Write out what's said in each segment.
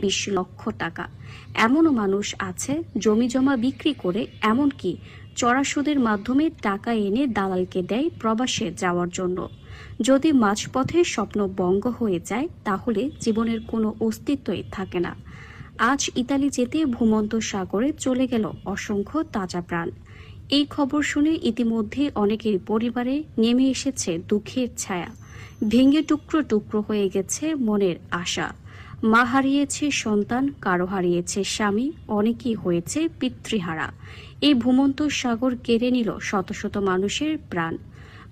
বিশ লক্ষ টাকা। এমনও মানুষ আছে জমি জমা বিক্রি করে এমনকি চড়া সুদের মাধ্যমে টাকা এনে দালালকে দেয় প্রবাসে যাওয়ার জন্য। যদি মাঝপথে স্বপ্ন বঙ্গ হয়ে যায়, তাহলে জীবনের কোনো অস্তিত্বই থাকে না। আজ ইতালি যেতে ভূমন্ত সাগরে চলে গেল অসংখ্য তাজা প্রাণ। এই খবর শুনে ইতিমধ্যে অনেকের পরিবারে নেমে এসেছে দুঃখের ছায়া। ভেঙে টুকরো টুকরো হয়ে গেছে মনের আশা। মা হারিয়েছে সন্তান, কারও হারিয়েছে স্বামী, অনেকেই হয়েছে পিতৃহারা। এই ভূমন্ত সাগর কেড়ে নিল শত শত মানুষের প্রাণ।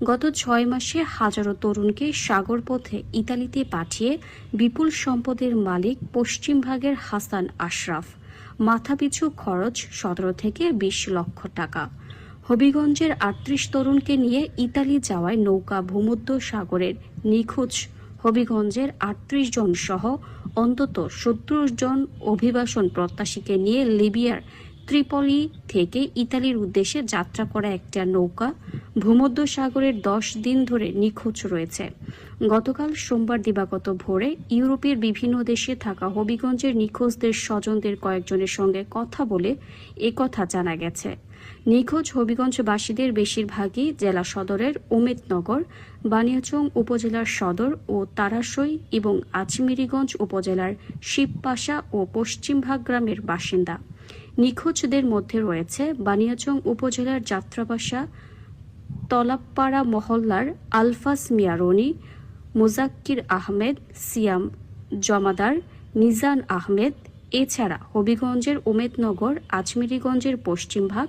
গত ছয় মাসে হাজারো তরুণকে সাগর পথে ইতালিতে পাঠিয়ে বিপুল সম্পদের মালিক পশ্চিম ভাগের হাসান আশরাফ। মাথাপিছু খরচ সতেরো থেকে বিশ লক্ষ টাকা। হবিগঞ্জের আটত্রিশ তরুণকে নিয়ে ইতালি যাওয়ায় নৌকা ভূমধ্য সাগরের নিখোঁজ হবিগঞ্জের আটত্রিশ জন সহ অন্তত সত্তর জন অভিবাসন প্রত্যাশীকে নিয়ে লিবিয়ার ত্রিপলি থেকে ইতালির উদ্দেশ্যে যাত্রা করা একটা নৌকা ভূমধ্য সাগরের দশ দিন ধরে নিখোঁজ রয়েছে। গতকাল সোমবার দিবাগত ভোরে ইউরোপের বিভিন্ন দেশে থাকা হবিগঞ্জের নিখোঁজদের স্বজনদের কয়েকজনের সঙ্গে কথা বলে কথা জানা গেছে। নিখোঁজ হবিগঞ্জবাসীদের বেশিরভাগই জেলা সদরের উমেদনগর, বানিয়াচং উপজেলার সদর ও তারাসই এবং আজমিরিগঞ্জ উপজেলার শিবপাশা ও পশ্চিমভাগ গ্রামের বাসিন্দা। নিখোঁজদের মধ্যে রয়েছে বানিয়াচং উপজেলার যাত্রাবাসা তলাপ্পাড়া মহল্লার আলফাস মিয়ারনি, মুজাক্কির আহমেদ, সিয়াম জমাদার নিজান আহমেদ, এছাড়া হবিগঞ্জের উমেদনগর, আজমিরিগঞ্জের পশ্চিমভাগ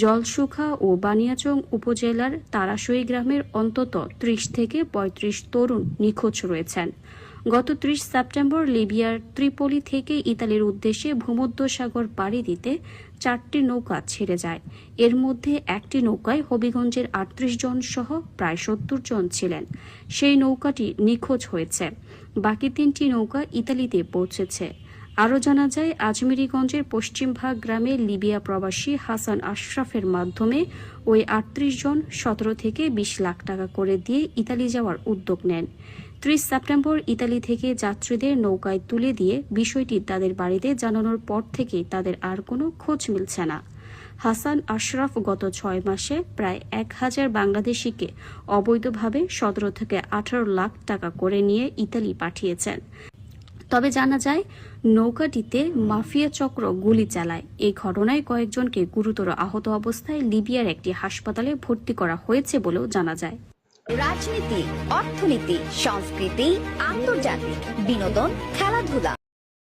জলসুখা ও বানিয়াচং উপজেলার তারাসই গ্রামের অন্তত ত্রিশ থেকে পঁয়ত্রিশ তরুণ নিখোঁজ রয়েছেন। গত ত্রিশ সেপ্টেম্বর লিবিয়ার ত্রিপলি থেকে ইতালির উদ্দেশ্যে ভূমধ্যসাগর পাড়ি দিতে চারটি নৌকা ছেড়ে যায়। এর মধ্যে একটি নৌকায় হবিগঞ্জের আটত্রিশ জন সহ প্রায় সত্তর জন ছিলেন। সেই নৌকাটি নিখোঁজ হয়েছে। বাকি তিনটি নৌকা ইতালিতে পৌঁছেছে। আরও জানা যায়, আজমিরিগঞ্জের পশ্চিমভাগ গ্রামে লিবিয়া প্রবাসী হাসান আশরাফের মাধ্যমে ওই আটত্রিশ জন সতেরো থেকে বিশ লাখ টাকা করে দিয়ে ইতালি যাওয়ার উদ্যোগ নেন। ত্রিশ সেপ্টেম্বর ইতালি থেকে যাত্রীদের নৌকায় তুলে দিয়ে বিষয়টি তাদের বাড়িতে জানানোর পর থেকে তাদের আর কোনো খোঁজ মিলছে না। হাসান আশরাফ গত ছয় মাসে প্রায় এক হাজার বাংলাদেশিকে অবৈধভাবে সতেরো থেকে আঠারো লাখ টাকা করে নিয়ে ইতালি পাঠিয়েছেন। তবে জানা যায়, নৌকাটিতে মাফিয়া চক্র গুলি চালায়। এই ঘটনায় কয়েকজনকে গুরুতর আহত অবস্থায় লিবিয়ার একটি হাসপাতালে ভর্তি করা হয়েছে বলেও জানা যায়। রাজনীতি, অর্থনীতি, সংস্কৃতি, আন্তর্জাতিক বিনোদন, খেলাধুলা